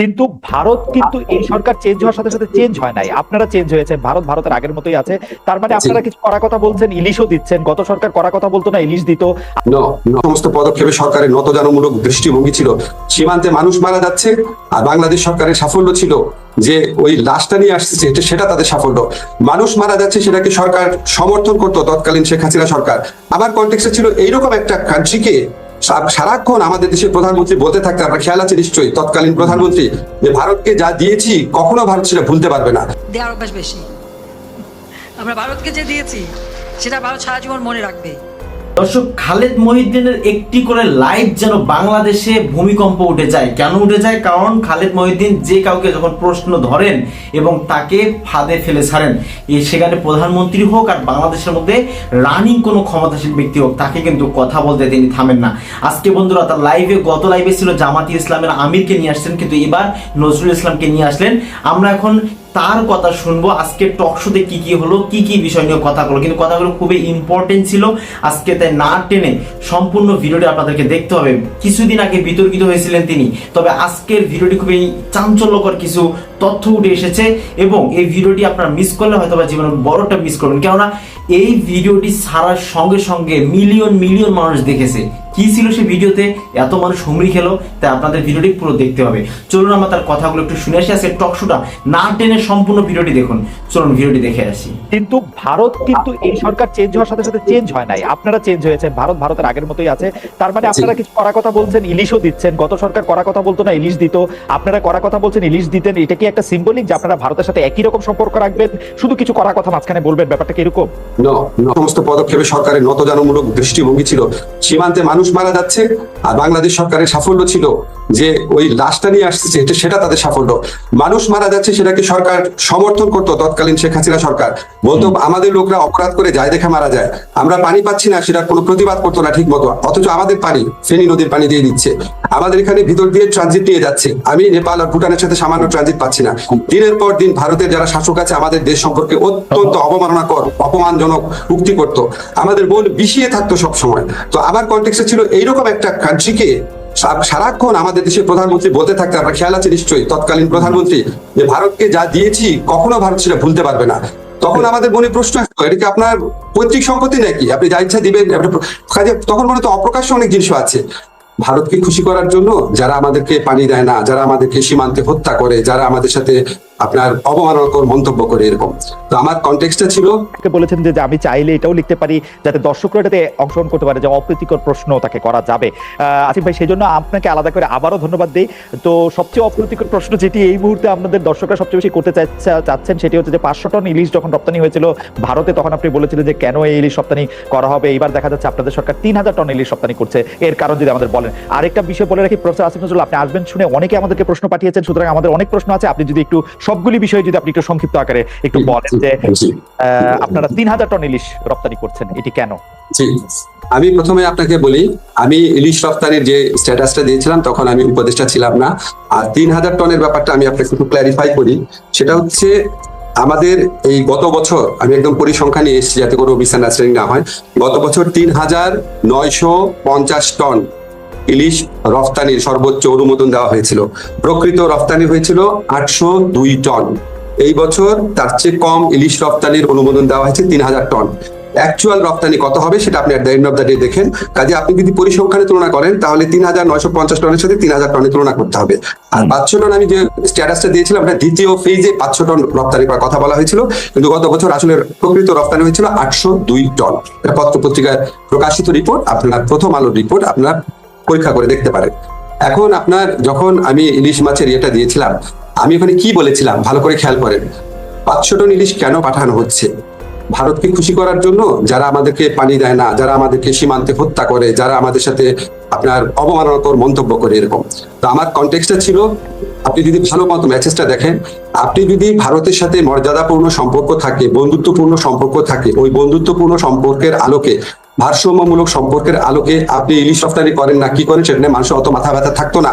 কিন্তু ভারত কিন্তু এই সরকার চেঞ্জ হওয়ার সাথে সাথে চেঞ্জ হয় নাই। আপনারা চেঞ্জ হয়েছে ভারত ভারতের আগের মতোই আছে। তার মানে আপনারা কিছু করা কথা বলছেন ইলিশও দিচ্ছেন। গত সরকার করা কথা বলতো না ইলিশ দিত। সমস্ত পদক্ষেপে সরকারের নতজানমূলক দৃষ্টিভঙ্গি ছিল। সীমান্তে মানুষ মারা যাচ্ছে আর বাংলাদেশ সরকারের সাফল্য ছিল যে ওই লাশটা নিয়ে আসছে সেটা তাদের সাফল্য। মানুষ মারা যাচ্ছে সেটাকে সরকার সমর্থন করতো তৎকালীন শেখ হাসিনা সরকার। আমার কন্টেক্সে ছিল এইরকম একটা কান্ট্রিকে সারাক্ষণ আমাদের দেশের প্রধানমন্ত্রী বলতে থাকতে আপনার খেয়াল আছে নিশ্চয়ই, তৎকালীন প্রধানমন্ত্রী, যে ভারতকে যা দিয়েছি কখনো ভারত সেটা ভুলতে পারবে না। দেওয়ার অভ্যাস বেশি। আমরা ভারতকে যে দিয়েছি, সেটা ভারত সারা জীবন মনে রাখবে। দর্শক, খালেদ মহিউদ্দিনের একটি করে লাইভ যেন বাংলাদেশে ভূমিকম্প উঠে যায়। কেন উঠে যায়? কারণ খালেদ মহিউদ্দিন যে কাউকে যখন প্রশ্ন ধরেন এবং তাকে ফাঁদে ফেলে ছাড়েন সেখানে প্রধানমন্ত্রী হোক আর বাংলাদেশের মধ্যে রানিং কোনো ক্ষমতাশীল ব্যক্তি হোক, তাকে কিন্তু কথা বলতে তিনি থামেন না। আজকে বন্ধুরা, তার লাইভে গত লাইভে ছিল জামাতি ইসলামের আমিরকে নিয়ে আসছেন, কিন্তু এবার নজরুল ইসলামকে নিয়ে আসলেন। আমরা এখন তার কথা শুনব। আজকে টক শোতে কি কি হলো, কি কি বিষয় নিয়ে কথা হলো। কিন্তু কথাগুলো খুবই ইম্পর্টেন্ট ছিল। আজকে তাই না টেনে সম্পূর্ণ ভিডিওটি আপনাদেরকে দেখতে হবে। কিছুদিন আগে বিতর্কিত হয়েছিলেন তিনি। তবে আজকের ভিডিওটি খুবই চাঞ্চল্যকর কিছু তথ্য উঠে এসেছে এবং এই ভিডিওটি আপনারা মিস করলে হয়তো বা জীবনে বড়টা মিস করবেন। কেননা এই ভিডিওটি ছাড়ার সঙ্গে সঙ্গে মিলিয়ন মিলিয়ন মানুষ দেখেছে। কি ছিল সেই ভিডিওতে এত মানুষ হুমড়ি খেলো তাই আপনাদের ভিডিওটি পুরো দেখতে হবে। চলুন আমরা তার কথাগুলো একটু শুনে আসি আজকে টক শুটা না টেনে সম্পূর্ণ ভিডিওটি দেখুন। চলুন ভিডিওটি দেখে আসি। কিন্তু ভারত কিন্তু এই সরকার চেঞ্জ হওয়ার সাথে সাথে চেঞ্জ হয় নাই। আপনারা চেঞ্জ হয়েছে ভারত ভারতের আগের মতোই আছে। তার মানে আপনারা কিছু করা কথা বলছেন ইলিশও দিচ্ছেন। গত সরকার করা কথা বলতো না ইলিশ দিত। আপনারা করা কথা বলছেন ইলিশ দিতেন। এটা কি একটা সিম্বলিক যে আপনারা ভারতের সাথে একই রকম সম্পর্ক রাখবেন? শুধু কিছু করা কথা মাঝখানে বলবেন ব্যাপারটা কি এরকম? সমস্ত পদক্ষেপে সরকারের নতজানমূলক দৃষ্টিভঙ্গি ছিল। সীমান্তে মানুষ মারা যাচ্ছে আর বাংলাদেশ সরকারের সাফল্য ছিল যে ওই লাশটা নিয়ে আসছে সেটা তাদের সাফল্য। মানুষ মারা যাচ্ছে সেটাকে সরকার সমর্থন করতো তৎকালীন শেখ হাসিনা সরকার। বলতো আমাদের লোকরা অপরাধ করে যায় দেখে মারা যায়। আমরা পানি পাচ্ছি না সেটা কোনো প্রতিবাদ করতো না ঠিক মতো। অথচ আমাদের পানি ফেনী নদীর পানি দিয়ে দিচ্ছে। আমাদের এখানে ভিতর দিয়ে ট্রানজিট নিয়ে যাচ্ছে। আমি নেপাল আর ভুটানের সাথে সামান্য ট্রানজিট পাচ্ছি না। দিনের পর দিন ভারতের যারা শাসক আছে, আমাদের দেশ সম্পর্কে অত্যন্ত অবমাননাকর, অপমানজনক উক্তি করত। আমাদের বোন বিষিয়ে থাকতো সব সময় তো আমার কন্টেক্সে ছিল এইরকম একটা কান্ট্রিকে সারাক্ষণ আমাদের দেশের প্রধানমন্ত্রী বলতে থাকতে আপনার খেয়াল আছে নিশ্চয়ই, তৎকালীন প্রধানমন্ত্রী, যে ভারতকে যা দিয়েছি, কখনো ভারত সেটা ভুলতে পারবে না। তখন আমাদের মনে প্রশ্ন আসতো, এটা কি আপনার পৈতৃক সম্পত্তি নাকি? আপনি যা ইচ্ছা দিবেন তখন মনে তো অপ্রকাশ্য অনেক জিনিস আছে। ভারতকে খুশি করার জন্য যারা আমাদেরকে পানি দেয় না, যারা আমাদেরকে সীমান্তে হত্যা করে, যারা আমাদের সাথে আপনার অবমাননাকর মন্তব্য করে এরকম। তো আমার কন্টেক্সটা ছিল বলেছেন যে আমি চাইলে এটাও লিখতে পারি যাতে দর্শকরা এটাতে অংশগ্রহণ করতে পারে যে অপ্রীতিকর প্রশ্ন তাকে করা যাবে। আসিফ ভাই সেই জন্য আপনাকে আলাদা করে আবারও ধন্যবাদ দিই। তো সবচেয়ে অপ্রীতিকর প্রশ্ন যেটি এই মুহূর্তে আপনাদের দর্শকরা সবচেয়ে বেশি করতে চাচ্ছেন, সেটি হচ্ছে যে পাঁচশো টন ইলিশ যখন রপ্তানি হয়েছিল ভারতে, তখন আপনি বলেছিলেন যে, কেন এই ইলিশ রপ্তানি করা হবে? এইবার দেখা যাচ্ছে আপনাদের সরকার তিন হাজার টন ইলিশ রপ্তানি করছে। এর কারণ যদি আমাদের বলেন। আরেকটা বিষয় বলে রাখি, প্রফেসর আসিফ নজরুল, আপনি আসবেন শুনে অনেকে আমাদেরকে প্রশ্ন পাঠিয়েছেন। সুতরাং আমাদের অনেক প্রশ্ন আছে। আপনি যদি একটু সবগুলি বিষয়ে যদি আপনি একটু সংক্ষিপ্ত আকারে একটু বলেন যে আপনারা তিন হাজার টন ইলিশ রপ্তানি করছেন এটি কেন? আমি প্রথমে আপনাকে বলি আমি ইলিশ রপ্তানির যে স্ট্যাটাসটা দিয়েছিলাম তখন আমি উপদেষ্টা ছিলাম না। আর তিন হাজার টনের ব্যাপারটা আমি আপনাকে একটু ক্ল্যারিফাই করি। সেটা হচ্ছে আমাদের এই গত বছর আমি একদম পরিসংখ্যা নিয়ে এসেছি যাতে কোনো মিসআন্ডারস্ট্যান্ডিং না হয় গত বছর তিন হাজার নয়শো পঞ্চাশ টন ইলিশ রফতানির সর্বোচ্চ অনুমোদন দেওয়া হয়েছিল। প্রকৃত রফতানি হয়েছিল আটশো দুই টন। এই বছর তার চেয়ে কম ইলিশ রফতানির অনুমোদন দেওয়া হয়েছে তিন হাজার টন। অ্যাকচুয়াল রপ্তানি কত হবে সেটা আপনি at the end of the day দেখেন। কাজে আপনি যদি পরিসংখ্যানে তুলনা করেন তাহলে তিন হাজার নয়শো পঞ্চাশ টনের সাথে তিন হাজার টনের তুলনা করতে হবে। আর পাঁচশো টন আমি যে স্ট্যাটাসটা দিয়েছিলাম এটা দ্বিতীয় ফেজে পাঁচশো টন রপ্তানি করার কথা বলা হয়েছিল। কিন্তু গত বছর আসলে প্রকৃত রপ্তানি হয়েছিল আটশো দুই টন। পত্র পত্রিকায় প্রকাশিত রিপোর্ট আপনার প্রথম আলোর রিপোর্ট আপনারা পরীক্ষা করে দেখতে পারেন এখন আপনার যখন আমি ইলিশ মাছের ইয়েটা দিয়েছিলাম, আমি ওখানে কি বলেছিলাম? ভালো করে খেয়াল করেন। পাঁচশো টন ইলিশ কেন পাঠানো হচ্ছে? ভারতকে খুশি করার জন্য যারা আমাদেরকে পানি দেয় না, যারা আমাদেরকে সীমান্তে হত্যা করে, যারা আমাদের সাথে আপনার অবমাননাকর মন্তব্য করে এরকম। তো আমার কন্টেক্সটা ছিল, আপনি যদি ভালো মতো ম্যাচেসটা দেখেন, আপনি যদি ভারতের সাথে মর্যাদাপূর্ণ সম্পর্ক থাকে, বন্ধুত্বপূর্ণ সম্পর্ক থাকে, ওই বন্ধুত্বপূর্ণ সম্পর্কের আলোকে, ভারসাম্যমূলক সম্পর্কের আলোকে আপনি ইলিশ রপ্তানি করেন না, কি করেন সেটা নিয়ে মানুষের অত মাথা ব্যথা থাকতো না।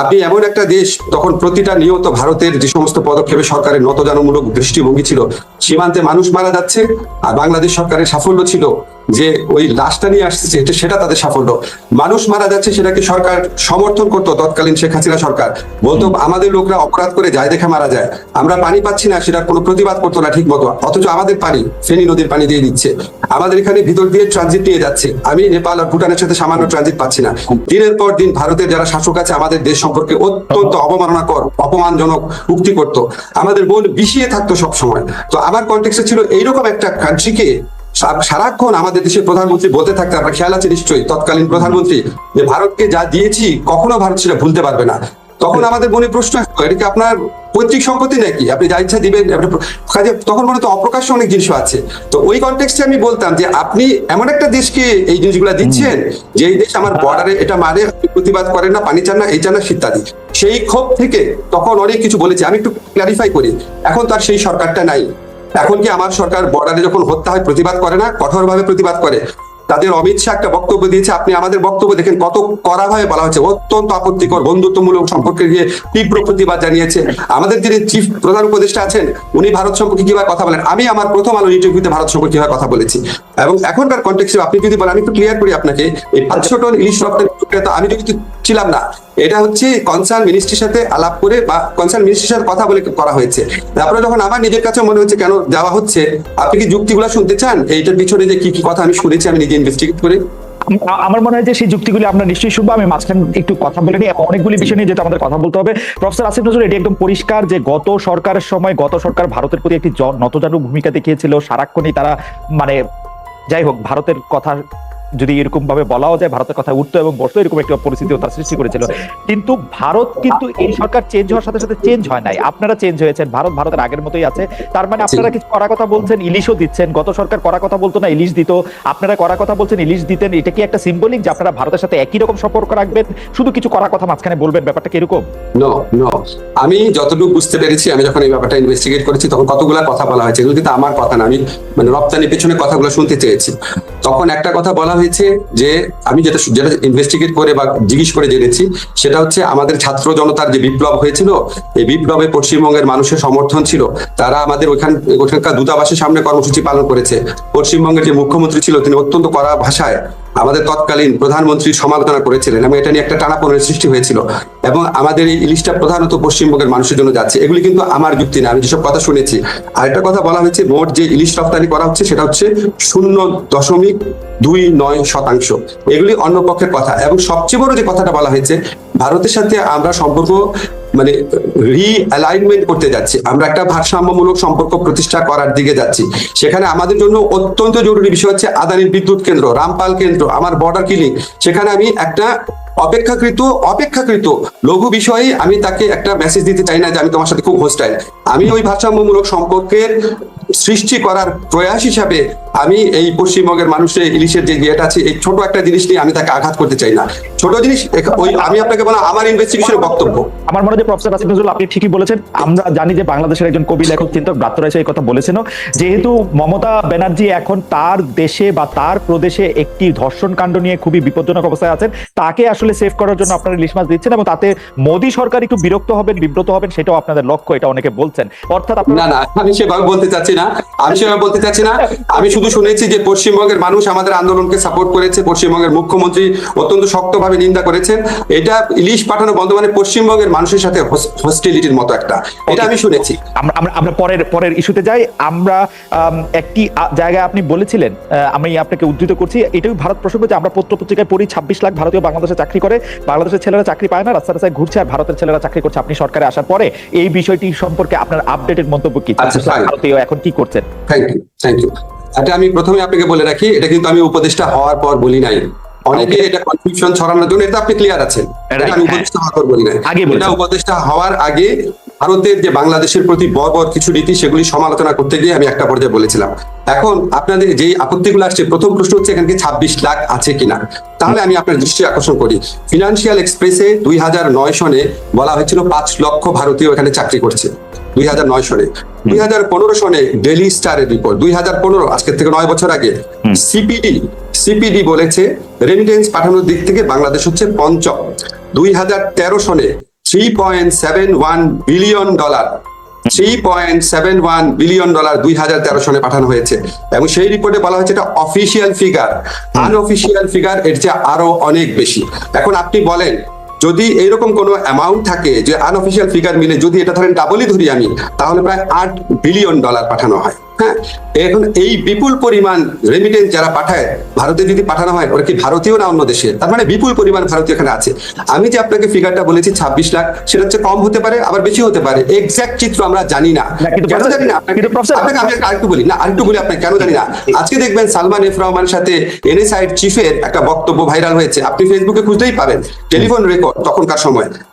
আপনি এমন একটা দেশ, তখন প্রতিটা নিয়ত ভারতের যে সমস্ত পদক্ষেপে সরকারের নতজানমূলক দৃষ্টিভঙ্গি ছিল, সীমান্তে মানুষ মারা যাচ্ছে, আর বাংলাদেশ সরকারের সাফল্য ছিল। যে ওই লাশটা নিয়ে আসতেছে এটা- সেটা তাদের সাফল্য। মানুষ মারা যাচ্ছে সেটাকে সরকার সমর্থন করতো তৎকালীন শেখ হাসিনা সরকার। বলতো, আমাদের লোকরা অপরাধ করে যায় দেখে মারা যায়। আমরা পানি পাচ্ছি না সেটার কোনো প্রতিবাদ করতো না ঠিক মতো। অথচ আমাদের পানি, ফেনী নদীর পানি দিয়ে দিচ্ছে। আমাদের এখানে ভিতর দিয়ে ট্রানজিট নিয়ে যাচ্ছে। আমি নেপাল আর ভুটানের সাথে সামান্য ট্রানজিট পাচ্ছি না। দিনের পর দিন ভারতের যারা শাসক আছে, আমাদের দেশ সম্পর্কে অত্যন্ত অবমাননাকর, অপমানজনক উক্তি করতো। আমাদের মন বিষিয়ে থাকতো সব সময় তো আমার কন্টেক্সে ছিল এইরকম একটা কান্ট্রিকে সারাক্ষণ আমাদের দেশের প্রধানমন্ত্রী বলতে থাকতে আপনার খেয়াল আছে নিশ্চয়ই তৎকালীন প্রধানমন্ত্রী যে ভারতকে যা দিয়েছি কখনো ভারত সেটা ভুলতে পারবে না। তখন আমাদের মনে প্রশ্ন এটা কি আপনার পৈতৃক সম্পত্তি নাকি? আপনি যা ইচ্ছা দিবেন কাজে তখন মনে তো অপ্রকাশ্য অনেক জিনিস আছে। তো ওই কনটেক্সটে আমি বলতাম যে আপনি এমন একটা দেশকে এই জিনিসগুলো দিচ্ছেন যে এই দেশ আমার বর্ডারে এটা মারে প্রতিবাদ করেন না পানি চান না এই চান না ইত্যাদি। সেই ক্ষোভ থেকে তখন অনেক কিছু বলেছি। আমি একটু ক্লারিফাই করি এখন তার সেই সরকারটা নাই। এখন কি আমার সরকার বর্ডারে যখন হত্যা হয়, প্রতিবাদ করে না? কঠোরভাবে প্রতিবাদ করে। তাদের অমিত শাহ একটা বক্তব্য দিয়েছে, আপনি আমাদের বক্তব্য দেখেন কত কড়াভাবে বলা হচ্ছে অত্যন্ত আপত্তিকর, বন্ধুত্বমূলক সম্পর্কে গিয়ে তীব্র প্রতিবাদ জানিয়েছে। আমাদের যিনি চিফ প্রধান উপদেষ্টা আছেন, উনি ভারত সম্পর্কে কীভাবে কথা বলেন? আমি আমার প্রথম আলো ইন্টারভিউতে ভারত সম্পর্কে কীভাবে কথা বলেছি। এবং এখনকার কন্টেক্সে আপনি যদি বলেন, আমি একটু ক্লিয়ার করি আপনাকে, এই পাঁচশো টন ইলিশ রপ্তানি আমি যদি ছিলাম না। এটা হচ্ছে কনসার্ন মিনিস্ট্রির সাথে আলাপ করে বা কনসার্ন মিনিস্ট্রির সাথে কথা বলে করা হয়েছে। তারপরে যখন আমার নিজের কাছে মনে হচ্ছে কেন যাওয়া হচ্ছে, আপনি কি যুক্তিগুলো শুনতে চান? এইটার পিছনে যে কি কি কথা আমি শুনেছি, আমি নিজে ইনভেস্টিগেট করে। আমার মনে হয় যে সেই যুক্তিগুলি আমরা নিশ্চয়ই শুনব। আমি মাঝখানে একটু কথা বলে নিই অনেকগুলি বিষয় নিয়ে যেটা আমাদের কথা বলতে হবে। প্রফেসর আসিফ নজরুল, এটি একদম পরিষ্কার যে গত সরকারের সময়, গত সরকার ভারতের প্রতি একটি নতজানু ভূমিকা দেখিয়েছিল। সারাক্ষণই তারা মানে যাই হোক, ভারতের কথা যদি এরকম ভাবে বলাও যায়, ভারতের কথা উঠতো এবং বসতো এরকম একটা পরিস্থিতিও তার সৃষ্টি করেছিল। কিন্তু ভারত কিন্তু এই সরকার চেঞ্জ হওয়ার সাথে সাথে চেঞ্জ হয় নাই। আপনারা চেঞ্জ হয়েছেন, ভারত ভারতের আগের মতোই আছে। তার মানে আপনারা কিছু করা কথা বলছেন, ইলিশও দিচ্ছেন। গত সরকার করা কথা বলতো না, ইলিশ দিত। আপনারা করা কথা বলছেন, ইলিশ দিতেন। এটা কি একটা সিম্বলিক যে আপনারা ভারতের সাথে একই রকম সম্পর্ক রাখবেন? শুধু কিছু করা কথা মাঝখানে বলবেন, ব্যাপারটা কীরকম আমি যতটুকু বুঝতে পেরেছি, আমি যখন এই ব্যাপারটা ইনভেস্টিগেট করেছি, তখন কতগুলো কথা বলা হয়েছে। কিন্তু আমার কথা না, আমি মানে রপ্তানি পেছনে কথাগুলো শুনতে চেয়েছি। তখন একটা কথা বলা হয়েছে যে আমি যেটা যেটা ইনভেস্টিগেট করে বা জিজ্ঞেস করে জেনেছি, সেটা হচ্ছে আমাদের ছাত্র জনতার যে বিপ্লব হয়েছিল, এই বিপ্লবে পশ্চিমবঙ্গের মানুষের সমর্থন ছিল। তারা আমাদের ওইখান ওখানকার দূতাবাসের সামনে কর্মসূচি পালন করেছে। পশ্চিমবঙ্গের যে মুখ্যমন্ত্রী ছিল, তিনি অত্যন্ত কড়া ভাষায় আমাদের তৎকালীন প্রধানমন্ত্রী সমালোচনা করেছিলেন এবং এটা নিয়ে একটা টানাপোড়েনের সৃষ্টি হয়েছিল। এবং আমাদের এই ইলিশটা প্রধানত পশ্চিমবঙ্গের মানুষের জন্য যাচ্ছে। এগুলি কিন্তু আমার যুক্তি না, আমি যেসব কথা শুনেছি। আর একটা কথা বলা হয়েছে, মোট যে ইলিশ রপ্তানি করা হচ্ছে, সেটা হচ্ছে শূন্য দশমিক দুই নয় শতাংশ। এগুলি অন্য পক্ষের কথা। এবং সবচেয়ে বড় যে কথাটা বলা হয়েছে, ভারতের সাথে আমরা সম্পর্ক মানে রিঅ্যালাইনমেন্ট করতে যাচ্ছি। আমরা একটা ভারসাম্যমূলক সম্পর্ক প্রতিষ্ঠা করার দিকে যাচ্ছি। সেখানে আমাদের জন্য অত্যন্ত জরুরি বিষয় হচ্ছে আদানির বিদ্যুৎ কেন্দ্র, রামপাল কেন্দ্র, আমার বর্ডার কিলিং সেখানে আমি একটা অপেক্ষাকৃত অপেক্ষাকৃত লঘু বিষয়ে আমি তাকে একটা মেসেজ দিতে চাই না যে আমি তোমার সাথে খুব হোস্টাইল আমি ওই ভারসাম্যমূলক সম্পর্কের সৃষ্টি করার প্রয়াস হিসাবে আমি এই পশ্চিমবঙ্গের মানুষের ইলিশের যে ইয়েটা আছে এই ছোট একটা জিনিস নিয়ে আমি তাকে আঘাত করতে চাই না। ছোট জিনিস ওই আমি আপনাকে বললাম আমার ইনভেস্টিগেশনের বক্তব্য। আমার মনে হয় প্রফেসর আসিফ নজরুল আপনি ঠিকই বলেছেন। আমরা জানি যে বাংলাদেশের একজন কবি লেখক চিন্তক ব্রাত্য এই কথা বলেছেন যেহেতু মমতা ব্যানার্জি এখন তার দেশে বা তার প্রদেশে একটি ধর্ষণ কাণ্ড নিয়ে খুবই বিপজ্জনক অবস্থায় আছেন তাকে আসলে সেভ করার জন্য আপনারা ইলিশ মাছ দিচ্ছেন এবং তাতে মোদী সরকার একটু বিরক্ত হবেন বিব্রত হবেন সেটাও আপনাদের লক্ষ্য এটা অনেকে বলছেন। অর্থাৎ না না আমি সেভাবে বলতে চাচ্ছি না। আমি সেভাবে বলতে চাচ্ছি না। আমি শুধু শুনেছি যে পশ্চিমবঙ্গের মানুষ আমাদের আন্দোলনকে সাপোর্ট করেছে পশ্চিমবঙ্গের মুখ্যমন্ত্রী অত্যন্ত শক্তভাবে নিন্দা করেছেন। এটা ইলিশ পাঠানো বন্ধ মানে পশ্চিমবঙ্গের মানুষের সাথে হস্টিলিটির মতো একটা। এটা আমি শুনেছি। আমরা আমরা পরের পরের ইস্যুতে যাই। আমরা একটি জায়গায় আপনি বলেছিলেন আমি আপনাকে উদ্ধৃত করছি। এটাই ভারত প্রসঙ্গ যে আমরা পত্র পত্রিকায় পড়ি ছাব্বিশ লাখ ভারতীয় বাংলাদেশে চাকরি করে। বাংলাদেশের ছেলেরা চাকরি পায় না রাস্তা রাস্তায় ঘুরছে আর ভারতের ছেলেরা চাকরি করছে। আপনি সরকারে আসার পরে এই বিষয়টি সম্পর্কে আপনার আপডেটেড মন্তব্য কি? আচ্ছা. ভারতীয় এখন কি করছেন। থ্যাংক ইউ থ্যাংক ইউ এটা আমি প্রথমে আপনাকে বলে রাখি এটা কিন্তু আমি উপদেষ্টা হওয়ার পর বলি নাই। অনেকে এটা কনফিউশন ছড়ানোর জন্য এটা আপনি ক্লিয়ার আছেন। এটা আমি হ্যাঁ। উপদেষ্টা হওয়ার পর বলি নাই। এটা উপদেষ্টা হওয়ার আগে ভারতের যে বাংলাদেশের প্রতি বর্বর কিছু নীতি সেগুলি সমালোচনা করতে গিয়ে আমি একটা পর্যায়ে বলেছিলাম। এখন আপনাদের যেই আপত্তিগুলো আসছে প্রথম প্রশ্ন হচ্ছে এখানে ছাব্বিশ লাখ আছে কিনা? তাহলে আমি আপনার দৃষ্টি আকর্ষণ করি। ফিনান্সিয়াল এক্সপ্রেসে দুই হাজার নয় সনে বলা হয়েছিল পাঁচ লক্ষ ভারতীয় এখানে চাকরি করছে। দুই হাজার নয় সনে দুই হাজার পনেরো সনে ডেলি স্টারের রিপোর্ট দুই হাজার পনেরো আজকের থেকে নয় বছর আগে সিপিডি সিপিডি বলেছে রেমিটেন্স পাঠানোর দিক থেকে বাংলাদেশ হচ্ছে পঞ্চম। দুই হাজার তেরো সনে three point seven one billion dollar three point seven one billion dollar দুই হাজার তেরো সনে পাঠানো হয়েছে। এবং সেই রিপোর্টে বলা হয়েছে এটা অফিসিয়াল ফিগার আনঅফিসিয়াল ফিগার এর চেয়ে আরও অনেক বেশি। এখন আপনি বলেন যদি এইরকম কোনো অ্যামাউন্ট থাকে যে আনঅফিসিয়াল ফিগার মিলে যদি এটা ধরেন ডাবলই ধরি আমি, তাহলে প্রায় আট বিলিয়ন ডলার পাঠানো হয়। হ্যাঁ এখন এই বিপুল পরিমাণ রেমিটেন্স যারা পাঠায় ভারতে যদি পাঠানো হয় ওরা কি ভারতীয় না অন্য দেশে? তার মানে বিপুল পরিমাণ ভারতীয় এখানে আছে। আমি যে আপনাকে ফিগারটা বলেছি ছাব্বিশ লাখ সেটা হচ্ছে কম হতে পারে আবার বেশি হতে পারে। এক্সাক্ট চিত্র আমরা জানি না। কেন জানি না? আপনাকে আমি আরেকটু বলি। না আরেকটু বলি আপনাকে কেন জানি না? আজকে দেখবেন সালমান এফ রহমানের সাথে এনএসআই চিফের একটা বক্তব্য ভাইরাল হয়েছে। আপনি ফেসবুকে খুঁজতেই পাবেন। টেলিফোন রেকর্ড তখনকার সময়।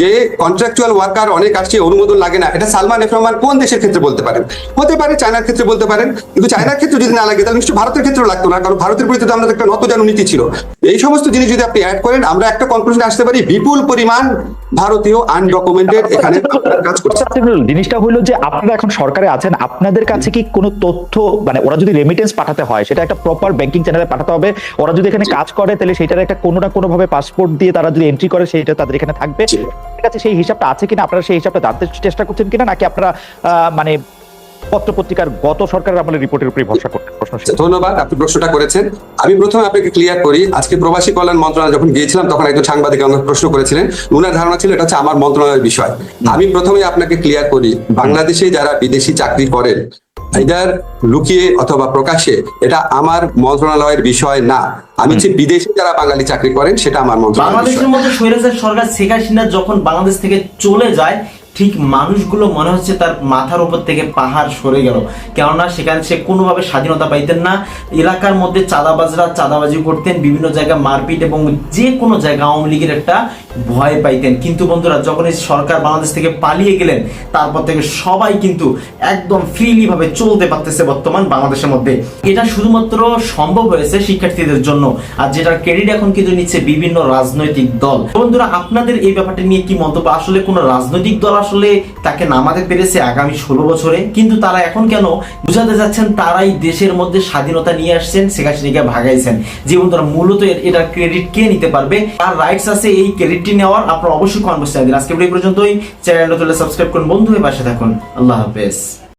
যে কন্ট্রাকচুয়াল ওয়ার্কার অনেক আসছে অনুমোদন লাগে না। এটা সালমান এফ রহমান কোন দেশের ক্ষেত্রে বলতে পারেন? হতে পারে চায়নার ক্ষেত্রে বলতে পারেন কিন্তু চায়নার ক্ষেত্রে যদি না লাগে তাহলে নিশ্চয়ই ভারতের ক্ষেত্রেও লাগতো না কারণ ভারতের প্রতি তো আমাদের একটা নতজানু নীতি ছিল। এই সমস্ত জিনিস যদি আপনি অ্যাড করেন আমরা একটা কনক্লুশনে আসতে পারি বিপুল পরিমাণ ভারতীয় আনডকুমেন্টেড এখানে কাজ করছে। আচ্ছা, জিনিসটা হলো যে আপনারা এখন সরকারে আছেন আপনাদের কাছে কি কোনো তথ্য মানে ওরা যদি রেমিটেন্স পাঠাতে হয় সেটা একটা প্রপার ব্যাংকিং চ্যানেলে পাঠাতে হবে ওরা যদি এখানে কাজ করে তাহলে সেটার একটা কোনো না কোনো ভাবে পাসপোর্ট দিয়ে তারা যদি এন্ট্রি করে সেটা তাদের এখানে থাকবে। আছে সেই হিসাবটা আছে কিনা? আপনারা সেই হিসাবটা জানতে চেষ্টা করছেন কিনা? নাকি আপনারা মানে পত্র পত্রিকার গত সরকারের আমলের রিপোর্টের উপরে ভরসা করতেন প্রশ্ন ধন্যবাদ, আপনি প্রশ্নটা করেছেন। আমি প্রথমে আপনাকে ক্লিয়ার করি, আজকে প্রবাসী কল্যাণ মন্ত্রণালয় যখন গিয়েছিলাম, তখন একজন সাংবাদিক আমাকে প্রশ্ন করেছিলেন। উনার ধারণা ছিল এটা হচ্ছে আমার মন্ত্রণালয়ের বিষয়। আমি প্রথমে আপনাকে ক্লিয়ার করি, বাংলাদেশে যারা বিদেশি চাকরি করেন এটার লুকিয়ে অথবা প্রকাশে এটা আমার মন্ত্রণালয়ের বিষয় না। আমি যে বিদেশে যারা বাঙালি চাকরি করেন সেটা আমার মন্ত্রণালয় বাংলাদেশের মধ্যে সৈরাজের সরকার শেখ হাসিনা যখন বাংলাদেশ থেকে চলে যায় ঠিক মানুষগুলো মনে হচ্ছে তার মাথার উপর থেকে পাহাড় সরে গেল। কেননা সেখানে সে কোনোভাবে স্বাধীনতা পাইতেন না। এলাকার মধ্যে চাঁদাবাজরা চাঁদাবাজি করতেন, বিভিন্ন জায়গায় মারপিট এবং যে কোনো জায়গায় আওয়ামী লীগের একটা ভয় পাইতেন। কিন্তু বন্ধুরা, যখন এই সরকার বাংলাদেশ থেকে পালিয়ে গেলেন, তারপর থেকে সবাই কিন্তু একদম ফ্রিলি ভাবে চলতে পারতেছে বর্তমান বাংলাদেশের মধ্যে। এটা শুধুমাত্র সম্ভব হয়েছে শিক্ষার্থীদের জন্য, আর যেটার ক্রেডিট এখন কিন্তু নিচ্ছে বিভিন্ন রাজনৈতিক দল। বন্ধুরা, আপনাদের এই ব্যাপারটা নিয়ে কি মন্তব্য? আসলে কোন রাজনৈতিক দল আসলে তাকে নামাতে পেরেছে আগামী ষোলো বছরে। কিন্তু তারা এখন কেন বুঝাতে যাচ্ছেন, তারাই দেশের মধ্যে স্বাধীনতা নিয়ে আসছেন, শেখ হাসিনাকে ভাগাইছেন। যেমন তারা মূলত এটার ক্রেডিট কে নিতে পারবে আর রাইটস আছে এই ক্রেডিটটি নেওয়ার। আপনার অবশ্যই কনভার্স চাই আজকে এই পর্যন্তই। চ্যানেলটা তুলে সাবস্ক্রাইব করুন। বন্ধু হয়ে পাশে থাকুন। আল্লাহ হাফেজ।